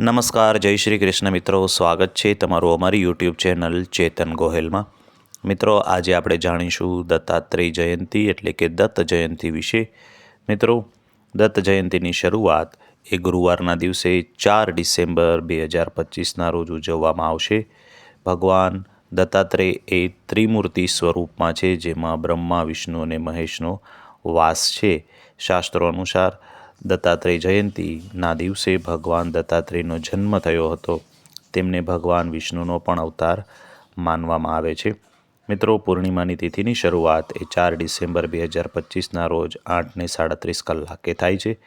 નમસ્કાર, જય શ્રી કૃષ્ણ મિત્રો. સ્વાગત છે તમારું અમારી યુટ્યુબ ચેનલ ચેતન ગોહેલમાં. મિત્રો, આજે આપણે જાણીશું દત્તાત્રેય જયંતિ એટલે કે દત્ત જયંતિ વિશે. મિત્રો, દત્ત જયંતિની શરૂઆત એ ગુરુવારના દિવસે ચાર ડિસેમ્બર બે હજાર પચીસના રોજ ઉજવવામાં આવશે. ભગવાન દત્તાત્રેય એ ત્રિમૂર્તિ સ્વરૂપમાં છે, જેમાં બ્રહ્મા, વિષ્ણુ અને મહેશનો વાસ છે. શાસ્ત્રો અનુસાર દત્તાત્રેય જયંતીના દિવસે ભગવાન દત્તાત્રેયનો જન્મ થયો હતો. તેમને ભગવાન વિષ્ણુનો પણ અવતાર માનવામાં આવે છે. મિત્રો, પૂર્ણિમાની તિથિની શરૂઆત એ ચાર ડિસેમ્બર બે હજાર પચીસના રોજ આઠને સાડત્રીસ કલાકે થાય છે.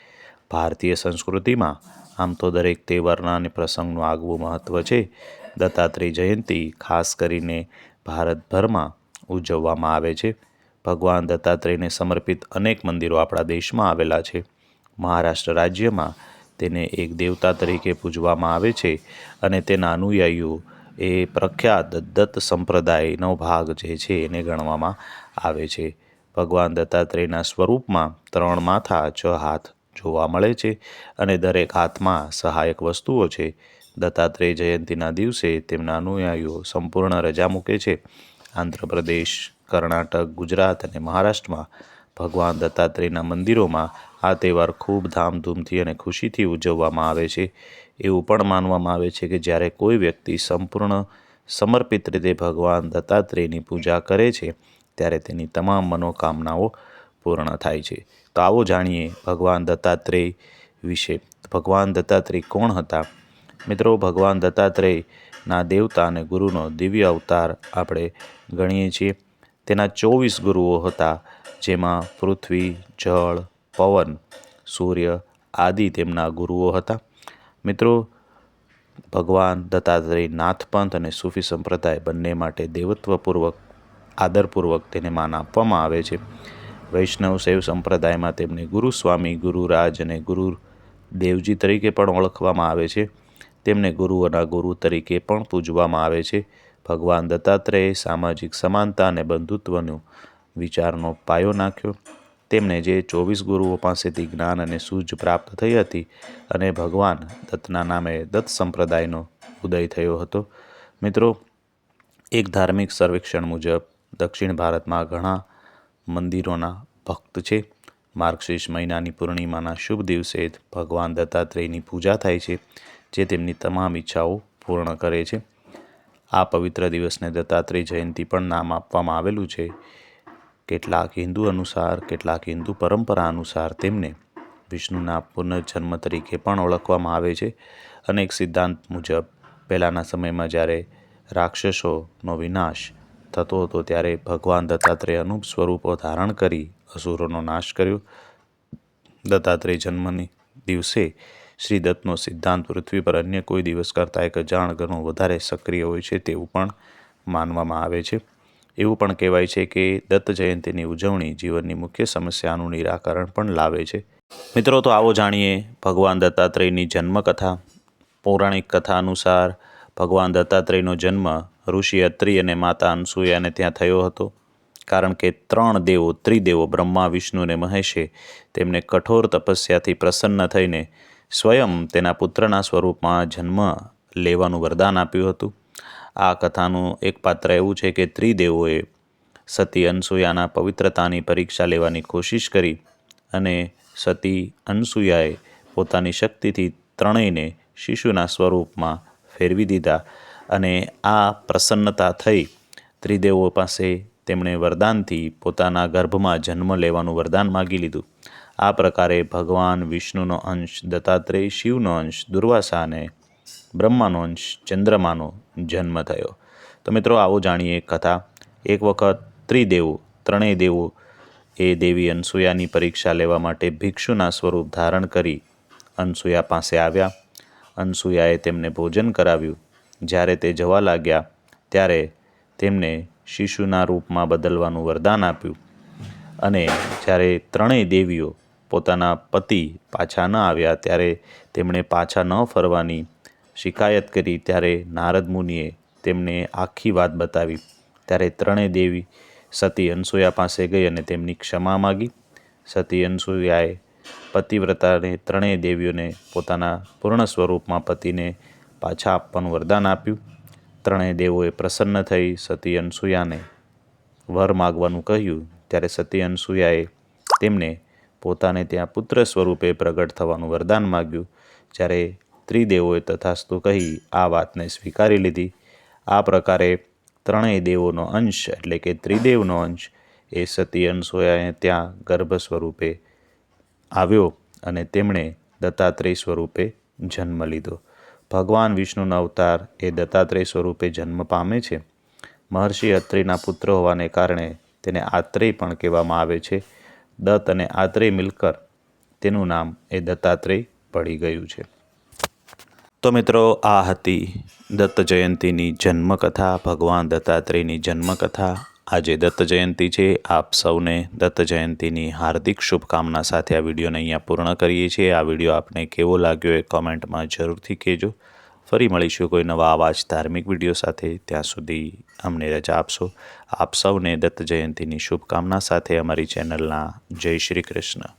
ભારતીય સંસ્કૃતિમાં આમ તો દરેક તહેવારના અને પ્રસંગનું આગવું મહત્ત્વ છે. દત્તાત્રેય જયંતી ખાસ કરીને ભારતભરમાં ઉજવવામાં આવે છે. ભગવાન દત્તાત્રેયને સમર્પિત અનેક મંદિરો આપણા દેશમાં આવેલા છે. મહારાષ્ટ્ર રાજ્યમાં તેને એક દેવતા તરીકે પૂજવામાં આવે છે અને તેના અનુયાયીઓ એ પ્રખ્યાત દત્ત સંપ્રદાયનો ભાગ જે છે એને ગણવામાં આવે છે. ભગવાન દત્તાત્રેયના સ્વરૂપમાં ત્રણ માથા, છ હાથ જોવા મળે છે અને દરેક હાથમાં સહાયક વસ્તુઓ છે. દત્તાત્રેય જયંતિના દિવસે તેમના અનુયાયીઓ સંપૂર્ણ રજા મૂકે છે. આંધ્રપ્રદેશ, કર્ણાટક, ગુજરાત અને મહારાષ્ટ્રમાં ભગવાન દત્તાત્રેયના મંદિરોમાં આ તહેવાર ખૂબ ધામધૂમથી અને ખુશીથી ઉજવવામાં આવે છે. એવું પણ માનવામાં આવે છે કે જ્યારે કોઈ વ્યક્તિ સંપૂર્ણ સમર્પિત રીતે ભગવાન દત્તાત્રેયની પૂજા કરે છે, ત્યારે તેની તમામ મનોકામનાઓ પૂર્ણ થાય છે. તો આવો જાણીએ ભગવાન દત્તાત્રેય વિશે. ભગવાન દત્તાત્રેય કોણ હતા? મિત્રો, ભગવાન દત્તાત્રેયના દેવતા અને ગુરુનો દિવ્ય અવતાર આપણે ગણીએ છીએ. તેના ચોવીસ ગુરુઓ હતા. જેમાં પૃથ્વી, જળ, પવન, સૂર્ય આદિ તેમના ગુરુઓ હતા. મિત્રો, ભગવાન દત્તાત્રેય નાથપંથ અને સૂફી સંપ્રદાય બંને માટે દેવત્વપૂર્વક, આદરપૂર્વક તેને માન આપવામાં આવે છે. વૈષ્ણવ શૈવ સંપ્રદાયમાં તેમને ગુરુસ્વામી ગુરુરાજ અને ગુરુ દેવજી તરીકે પણ ઓળખવામાં આવે છે. તેમને ગુરુઓના ગુરુ તરીકે પણ પૂજવામાં આવે છે. ભગવાન દત્તાત્રેય સામાજિક સમાનતા અને બંધુત્વનું વિચારનો પાયો નાખ્યો. તેમણે જે ચોવીસ ગુરુઓ પાસેથી જ્ઞાન અને સૂઝ પ્રાપ્ત થઈ હતી અને ભગવાન દત્તના નામે દત્ત સંપ્રદાયનો ઉદય થયો હતો. મિત્રો, એક ધાર્મિક સર્વેક્ષણ મુજબ દક્ષિણ ભારતમાં ઘણા મંદિરોના ભક્ત છે. માર્ગશીર્ષ મહિનાની પૂર્ણિમાના શુભ દિવસે ભગવાન દત્તાત્રેયની પૂજા થાય છે, જે તેમની તમામ ઈચ્છાઓ પૂર્ણ કરે છે. આ પવિત્ર દિવસને દત્તાત્રેય જયંતિ પણ નામ આપવામાં આવેલું છે. કેટલાક હિન્દુ અનુસાર, કેટલાક હિન્દુ પરંપરા અનુસાર તેમને વિષ્ણુના પુનર્જન્મ તરીકે પણ ઓળખવામાં આવે છે. અનેક સિદ્ધાંત મુજબ, પહેલાંના સમયમાં જ્યારે રાક્ષસોનો વિનાશ થતો હતો ત્યારે ભગવાન દત્તાત્રેય અનુપ સ્વરૂપો ધારણ કરી અસુરોનો નાશ કર્યો. દત્તાત્રેય જન્મની દિવસે શ્રી દત્તનો સિદ્ધાંત પૃથ્વી પર અન્ય કોઈ દિવસ કરતાં એક અજાણ ગણો વધારે સક્રિય હોય છે તેવું પણ માનવામાં આવે છે. એવું પણ કહેવાય છે કે દત્ત જયંતિની ઉજવણી જીવનની મુખ્ય સમસ્યાનું નિરાકરણ પણ લાવે છે. મિત્રો, તો આવો જાણીએ ભગવાન દત્તાત્રેયની જન્મકથા. પૌરાણિક કથા અનુસાર ભગવાન દત્તાત્રેયનો જન્મ ઋષિ અત્રિ અને માતા અનસૂયાને ત્યાં થયો હતો. કારણ કે ત્રણ દેવો, ત્રિદેવો, બ્રહ્મા, વિષ્ણુ અને મહેશે તેમને કઠોર તપસ્યાથી પ્રસન્ન થઈને સ્વયં તેના પુત્રના સ્વરૂપમાં જન્મ લેવાનું વરદાન આપ્યું હતું. આ કથાનું એક પાત્ર એવું છે કે ત્રિદેવોએ સતી અનસૂયાના પવિત્રતાની પરીક્ષા લેવાની કોશિશ કરી અને સતી અનસૂયાએ પોતાની શક્તિથી ત્રણેયને શિશુના સ્વરૂપમાં ફેરવી દીધા અને આ પ્રસન્નતા થઈ ત્રિદેવો પાસે તેમણે વરદાનથી પોતાના ગર્ભમાં જન્મ લેવાનું વરદાન માગી લીધું. આ પ્રકારે ભગવાન વિષ્ણુનો અંશ, દત્તાત્રેય શિવનો અંશ દુર્વાસા અને બ્રહ્માનો અંશ, ચંદ્રમાનો જન્મ થયો. તો મિત્રો, આવો જાણીએ કથા. એક વખત ત્રિદેવો, ત્રણેય દેવો એ દેવી અનસૂયાની પરીક્ષા લેવા માટે ભિક્ષુના સ્વરૂપ ધારણ કરી અનસૂયા પાસે આવ્યા. અનસૂયાએ તેમને ભોજન કરાવ્યું. જ્યારે તે જવા લાગ્યા, ત્યારે તેમને શિશુના રૂપમાં બદલવાનું વરદાન આપ્યું. અને જ્યારે ત્રણેય દેવીઓ પોતાના પતિ પાછા ન આવ્યા, ત્યારે તેમણે પાછા ન ફરવાની શિકાયત કરી ત્યારે નારદ મુનિએ તેમને આખી વાત બતાવી. ત્યારે ત્રણેય દેવી સતી અનસૂયા પાસે ગઈ અને તેમની ક્ષમા માગી. સતી અનસૂયાએ પતિવ્રતાને ત્રણેય દેવીઓને પોતાના પૂર્ણ સ્વરૂપમાં પતિને પાછા આપવાનું વરદાન આપ્યું. ત્રણેય દેવોએ પ્રસન્ન થઈ સતી અનસૂયાને વર માગવાનું કહ્યું. ત્યારે સતી અનસૂયાએ તેમને પોતાને ત્યાં પુત્ર સ્વરૂપે પ્રગટ થવાનું વરદાન માગ્યું. જ્યારે ત્રિદેવોએ તથાસ્તુ કહી આ વાતને સ્વીકારી લીધી. આ પ્રકારે ત્રણેય દેવોનો અંશ એટલે કે ત્રિદેવનો અંશ એ સતી અનસૂયાએ ત્યાં ગર્ભ સ્વરૂપે આવ્યો અને તેમણે દત્તાત્રેય સ્વરૂપે જન્મ લીધો. ભગવાન વિષ્ણુનો અવતાર એ દત્તાત્રેય સ્વરૂપે જન્મ પામે છે. મહર્ષિ અત્રેયના પુત્ર હોવાને કારણે તેને આત્રેય પણ કહેવામાં આવે છે. દત્ત અને આત્રેય મિલકર, તેનું નામ એ દત્તાત્રેય પડી ગયું છે. તો મિત્રો, આ હતી દત્ત જયંતીની જન્મકથા, ભગવાન દત્તાત્રેયની જન્મકથા. આજે દત્ત જયંતી છે. આપ સૌને દત્ત જયંતીની હાર્દિક શુભકામના સાથે આ વિડીયોને અહીંયા પૂર્ણ કરીએ છીએ. આ વીડિયો આપને કેવો લાગ્યો એ કોમેન્ટમાં જરૂરથી કહેજો. ફરી મળીશું કોઈ નવા આવા જ ધાર્મિક વીડિયો સાથે. ત્યાં સુધી અમને રજા આપશો. આપ સૌને દત્ત જયંતીની શુભકામના સાથે અમારી ચેનલના જય શ્રી કૃષ્ણ.